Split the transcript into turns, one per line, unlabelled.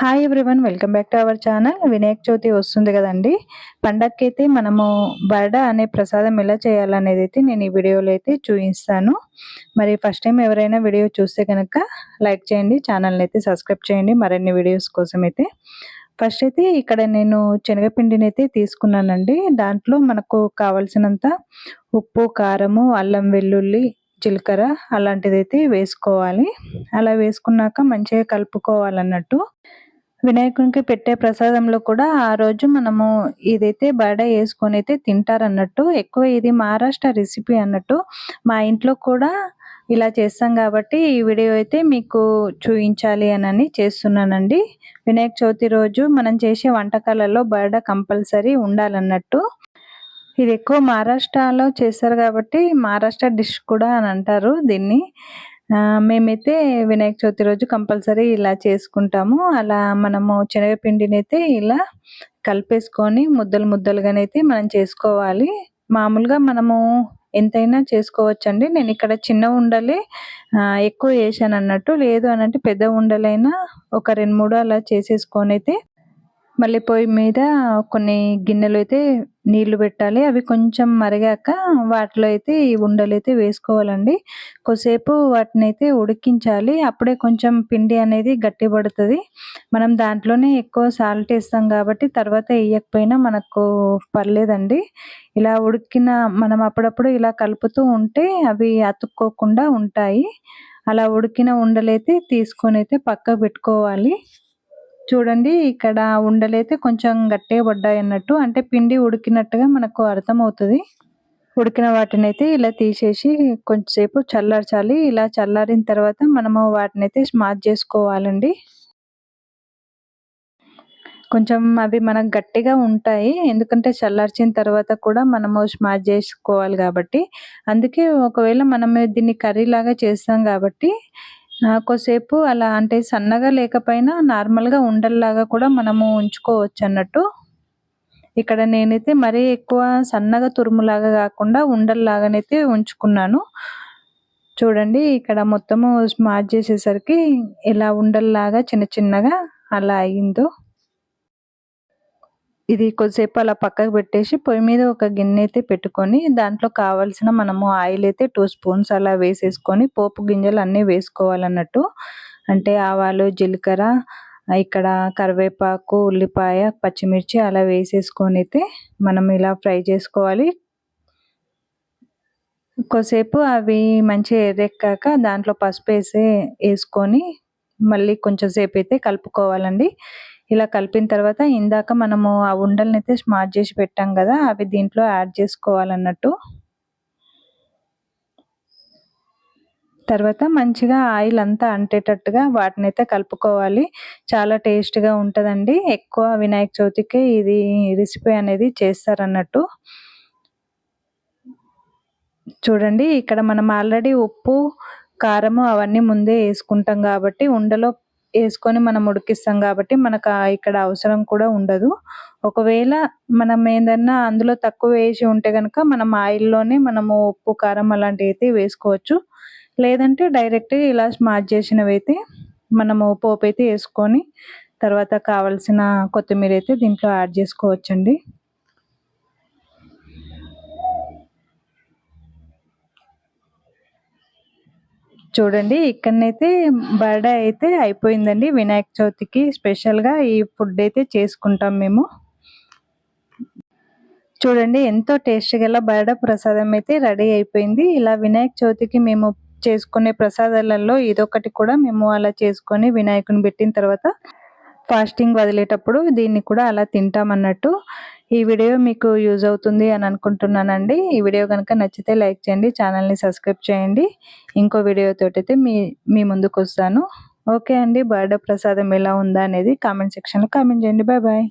Hi everyone welcome back to our channel Vinayaka Chavithi వస్తుంది కదండి. పండగకి అయితే మనము బర్డ అనే ప్రసాదం ఎలా చేయాలనేది అయితే నేను ఈ వీడియోలో అయితే చూపిస్తాను. మరి ఫస్ట్ టైం ఎవరైనా వీడియో చూస్తే కనుక లైక్ చేయండి ఛానల్ని అయితే సబ్స్క్రైబ్ చేయండి మరిన్ని వీడియోస్ కోసం అయితే. ఫస్ట్ అయితే ఇక్కడ నేను శనగపిండిని అయితే తీసుకున్నానండి. దాంట్లో మనకు కావలసినంత ఉప్పు కారము అల్లం వెల్లుల్లి జీలకర్ర అలాంటిది అయితే వేసుకోవాలి. అలా వేసుకున్నాక మంచిగా కలుపుకోవాలన్నట్టు. వినాయకునికి పెట్టే ప్రసాదంలో కూడా ఆ రోజు మనము ఇదైతే బడ వేసుకొని అయితే తింటారన్నట్టు ఎక్కువ ఇది మహారాష్ట్ర రెసిపీ అన్నట్టు మా ఇంట్లో కూడా ఇలా చేస్తాం కాబట్టి ఈ వీడియో అయితే మీకు చూపించాలి అని చేస్తున్నానండి. వినాయక చవితి రోజు మనం చేసే వంటకాలలో బడ కంపల్సరీ ఉండాలన్నట్టు. ఇది ఎక్కువ మహారాష్ట్రలో చేస్తారు కాబట్టి మహారాష్ట్ర డిష్ కూడా అని అంటారు దీన్ని. మేమైతే వినాయక చవితి రోజు కంపల్సరీ ఇలా చేసుకుంటాము. అలా మనము శనగపిండిని అయితే ఇలా కలిపేసుకొని ముద్దలు ముద్దలుగానైతే మనం చేసుకోవాలి. మామూలుగా మనము ఎంతైనా చేసుకోవచ్చండి. నేను ఇక్కడ చిన్న ఉండలే ఎక్కువ వేసాను అన్నట్టు. లేదు అనంటే పెద్ద ఉండలైనా ఒక రెండు మూడు అలా చేసేసుకొని అయితే మళ్ళీ పొయ్యి మీద కొన్ని గిన్నెలు అయితే నీళ్ళు పెట్టాలి. అవి కొంచెం మరిగాక వాటిలో అయితే ఈ ఉండలు అయితే వేసుకోవాలండి. కొద్దిసేపు వాటిని అయితే ఉడికించాలి. అప్పుడే కొంచెం పిండి అనేది గట్టి పడుతుంది మనం దాంట్లోనే ఎక్కువ సాల్ట్ వేస్తాం కాబట్టి తర్వాత వేయకపోయినా మనకు పర్లేదండి. ఇలా ఉడికిన మనం అప్పుడప్పుడు ఇలా కలుపుతూ ఉంటే అవి అతుక్కోకుండా ఉంటాయి. అలా ఉడికిన ఉండలైతే తీసుకొని అయితే పక్కకు పెట్టుకోవాలి. చూడండి ఇక్కడ ఉండలైతే కొంచెం గట్టిగా పడ్డాయి అన్నట్టు. అంటే పిండి ఉడికినట్టుగా మనకు అర్థమవుతుంది. ఉడికిన వాటిని అయితే ఇలా తీసేసి కొంచెంసేపు చల్లార్చాలి. ఇలా చల్లారిన తర్వాత మనము వాటిని అయితే స్మార్ట్ చేసుకోవాలండి. కొంచెం అవి మనకు గట్టిగా ఉంటాయి. ఎందుకంటే చల్లార్చిన తర్వాత కూడా మనము స్మార్ట్ చేసుకోవాలి కాబట్టి. అందుకే ఒకవేళ మనం దీన్ని కర్రీ లాగా చేస్తాం కాబట్టి కొసేపు అలా అంటే సన్నగా లేకపోయినా నార్మల్గా ఉండల్లాగా కూడా మనము ఉంచుకోవచ్చు అన్నట్టు ఇక్కడ నేనైతే మరీ ఎక్కువ సన్నగా తురుములాగా కాకుండా ఉండల్లాగానైతే ఉంచుకున్నాను. చూడండి ఇక్కడ మొత్తము స్మార్ట్ చేసేసరికి ఇలా ఉండల్లాగా చిన్న చిన్నగా అలా అయిందో. ఇది కొద్దిసేపు అలా పక్కకు పెట్టేసి పొయ్యి మీద ఒక గిన్నె అయితే పెట్టుకొని దాంట్లో కావాల్సిన మనము ఆయిల్ అయితే టూ స్పూన్స్ అలా వేసేసుకొని పోపు గింజలు అన్నీ వేసుకోవాలన్నట్టు. అంటే ఆవాలు జీలకర్ర ఇక్కడ కరివేపాకు ఉల్లిపాయ పచ్చిమిర్చి అలా వేసేసుకొని అయితే మనం ఇలా ఫ్రై చేసుకోవాలి. కొద్దిసేపు అవి మంచిగా ఎర్రెక్కాక దాంట్లో పసుపు వేసి వేసుకొని మళ్ళీ కొంచెం సేపు అయితే కలుపుకోవాలండి. ఇలా కలిపిన తర్వాత ఇందాక మనము ఆ ఉండల్ని అయితే స్మార్ట్ చేసి పెట్టాం కదా అవి దీంట్లో యాడ్ చేసుకోవాలన్నట్టు. తర్వాత మంచిగా ఆయిల్ అంతా అంటేటట్టుగా వాటిని అయితే కలుపుకోవాలి. చాలా టేస్ట్గా ఉంటుందండి. ఎక్కువ వినాయక చవితికి ఇది రెసిపీ అనేది చేస్తారన్నట్టు. చూడండి ఇక్కడ మనం ఆల్రెడీ ఉప్పు కారము అవన్నీ ముందే వేసుకుంటాం కాబట్టి ఉండలో వేసుకొని మనం ఉడికిస్తాం కాబట్టి మనకు ఇక్కడ అవసరం కూడా ఉండదు. ఒకవేళ మనం ఏదన్నా అందులో తక్కువ వేసి ఉంటే కనుక మనం ఆయిల్లోనే మనము ఉప్పు కారం అలాంటివి అయితే వేసుకోవచ్చు. లేదంటే డైరెక్ట్ ఇలా స్మార్ట్ చేసినవి అయితే మనము పోపు అయితే వేసుకొని తర్వాత కావలసిన కొత్తిమీర అయితే దీంట్లో యాడ్ చేసుకోవచ్చండి. చూడండి ఇక్కడనైతే బర్త్డే అయితే అయిపోయిందండి. వినాయక చవితికి స్పెషల్గా ఈ ఫుడ్ అయితే చేసుకుంటాం మేము. చూడండి ఎంతో టేస్ట్ గల బర్త్డే ప్రసాదం అయితే రెడీ అయిపోయింది. ఇలా వినాయక చవితికి మేము చేసుకునే ప్రసాదాలలో ఇదొకటి కూడా మేము అలా చేసుకొని వినాయకుని పెట్టిన తర్వాత ఫాస్టింగ్ వదిలేటప్పుడు దీన్ని కూడా అలా తింటాం అన్నట్టు ఈ వీడియో మీకు యూజ్ అవుతుంది అని అనుకుంటున్నానండి. ఈ వీడియో కనుక నచ్చితే లైక్ చేయండి ఛానల్ని సబ్స్క్రైబ్ చేయండి. ఇంకో వీడియోతో అయితే మీ మీ ముందుకు వస్తాను ఓకే అండి. బర్త్డే ప్రసాదం ఎలా ఉందా అనేది కామెంట్ సెక్షన్లో కామెంట్ చేయండి. Bye bye.